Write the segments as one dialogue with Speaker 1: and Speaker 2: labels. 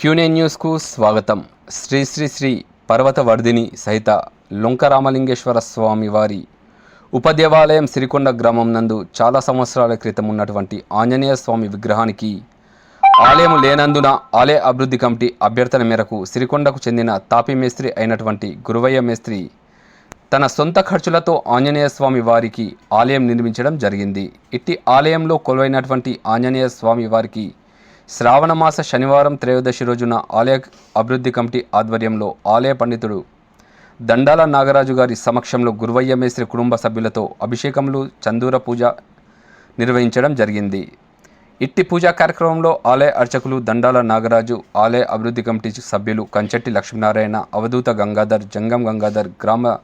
Speaker 1: క్యూనే న్యూస్కు స్వాగతం. శ్రీ శ్రీ శ్రీ పర్వతవర్ధిని సహిత లొంకరామలింగేశ్వర స్వామి వారి ఉపదేవాలయం సిరికొండ గ్రామం నందు చాలా సంవత్సరాల క్రితం ఉన్నటువంటి ఆంజనేయ స్వామి విగ్రహానికి ఆలయం లేనందున ఆలయ అభివృద్ధి కమిటీ అభ్యర్థన మేరకు సిరికొండకు చెందిన తాపి మేస్త్రి అయినటువంటి గురువయ్య మేస్త్రి తన సొంత ఖర్చులతో ఆంజనేయ స్వామి వారికి ఆలయం నిర్మించడం జరిగింది. ఇట్టి ఆలయంలో కొలువైనటువంటి ఆంజనేయ స్వామి వారికి శ్రావణమాస శనివారం త్రయోదశి రోజున ఆలయ అభివృద్ధి కమిటీ ఆధ్వర్యంలో ఆలయ పండితుడు దండాల నాగరాజు గారి సమక్షంలో గురువయ్య మేస్త్రి కుటుంబ సభ్యులతో అభిషేకములు చందూర పూజ నిర్వహించడం జరిగింది. ఇట్టి పూజా కార్యక్రమంలో ఆలయ అర్చకులు దండాల నాగరాజు ఆలయ అభివృద్ధి కమిటీ సభ్యులు కంచెట్టి లక్ష్మీనారాయణ అవధూత గంగాధర్ జంగం గంగాధర్ గ్రామ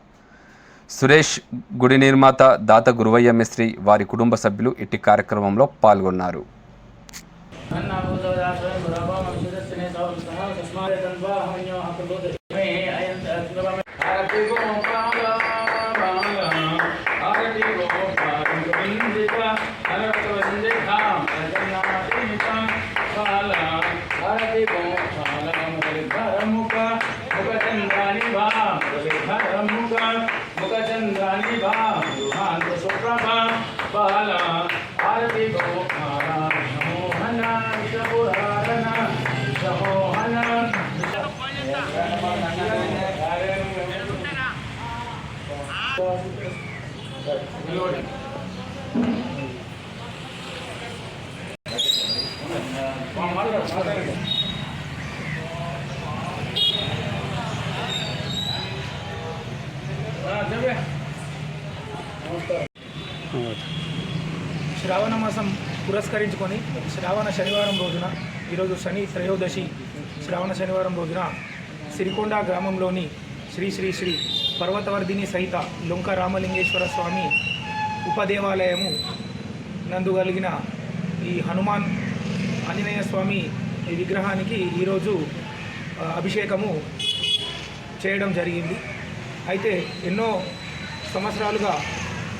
Speaker 1: సురేష్ గుడి నిర్మాత దాత గురువయ్య మిస్త్రి వారి కుటుంబ సభ్యులు ఇట్టి కార్యక్రమంలో పాల్గొన్నారు.
Speaker 2: ನನ್ನ ಆಗುವುದಾದ ಬರಬ ಮನುಷ್ಯದ ಸ್ನೇಹ ತಸ್ಮಾತ್ ಅನ್ವಾ ಅಹನ್ಯೋ ಹಾಕಲು Good.
Speaker 3: శ్రావణ మాసం పురస్కరించుకొని శ్రావణ శనివారం రోజున ఈరోజు శని త్రయోదశి శ్రావణ శనివారం రోజున సిరికొండ గ్రామంలోని శ్రీ శ్రీ శ్రీ పర్వతవర్ధిని సహిత లొంక రామలింగేశ్వర స్వామి ఉపదేవాలయము నందు కలిగిన ఈ హనుమాన్ ఆంజనేయ స్వామి ఈ విగ్రహానికి ఈరోజు అభిషేకము చేయడం జరిగింది. అయితే ఎన్నో సంవత్సరాలుగా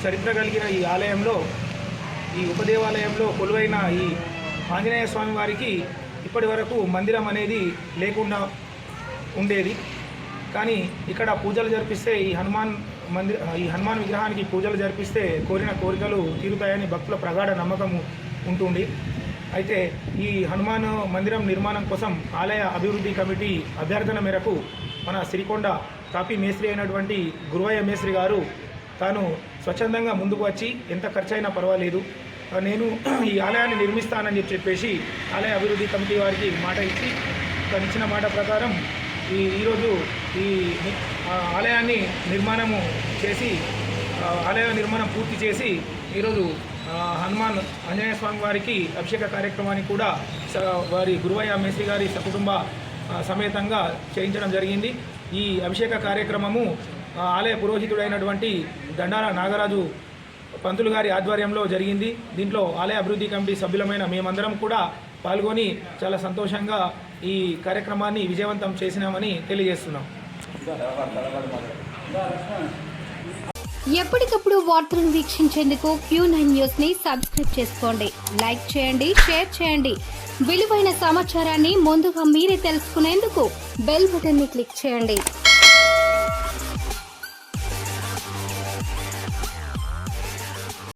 Speaker 3: చరిత్ర కలిగిన ఈ ఆలయంలో ఈ ఉపదేవాలయంలో కొలువైన ఈ ఆంజనేయ స్వామి వారికి ఇప్పటి వరకు మందిరం అనేది లేకుండా ఉండేది. కానీ ఇక్కడ పూజలు జరిపిస్తే ఈ హనుమాన్ మందిర ఈ హనుమాన్ విగ్రహానికి పూజలు జరిపిస్తే కోరిన కోరికలు తీరుతాయని భక్తుల ప్రగాఢ నమ్మకం ఉంటుంది అయితే ఈ హనుమాన్ మందిరం నిర్మాణం కోసం ఆలయ అభివృద్ధి కమిటీ అభ్యర్థన మేరకు మన సిరికొండ కాపీ మేస్త్రి అయినటువంటి గురువయ్య మేస్త్రి గారు తాను స్వచ్ఛందంగా ముందుకు వచ్చి ఎంత ఖర్చైనా పర్వాలేదు. నేను ఈ ఆలయాన్ని నిర్మిస్తానని చెప్పి చెప్పేసి ఆలయ అభివృద్ధి కమిటీ వారికి మాట ఇచ్చి తను ఇచ్చిన మాట ప్రకారం ఈ ఈరోజు ఈ ఆలయాన్ని నిర్మాణము చేసి ఆలయ నిర్మాణం పూర్తి చేసి ఈరోజు హనుమాన్ ఆంజనేయ స్వామి వారికి అభిషేక కార్యక్రమాన్ని కూడా స- వారి గురువయ్య మేస్త్రి గారి సకుటుంబ సమేతంగా చేయించడం జరిగింది. ఈ అభిషేక కార్యక్రమము ఆలయ పురోహితుడైనటువంటి దండాల నాగరాజు పంతులు గారి ఆధ్వర్యంలో జరిగింది. దీంట్లో ఆలయ అభివృద్ధి కమిటీ సభ్యులమైన మేమందరం కూడా పాల్గొని చాలా సంతోషంగా ఈ కార్యక్రమాన్ని విజయవంతం చేసినామని తెలియజేస్తున్నాం.
Speaker 4: ఎప్పటికప్పుడు వార్తలను వీక్షించేందుకు క్యూ నైన్ న్యూస్ని సబ్స్క్రైబ్ చేసుకోండి. లైక్ చేయండి షేర్ చేయండి. విలువైన సమాచారాన్ని ముందుగా మీరే తెలుసుకునేందుకు బెల్ బటన్ని క్లిక్ చేయండి.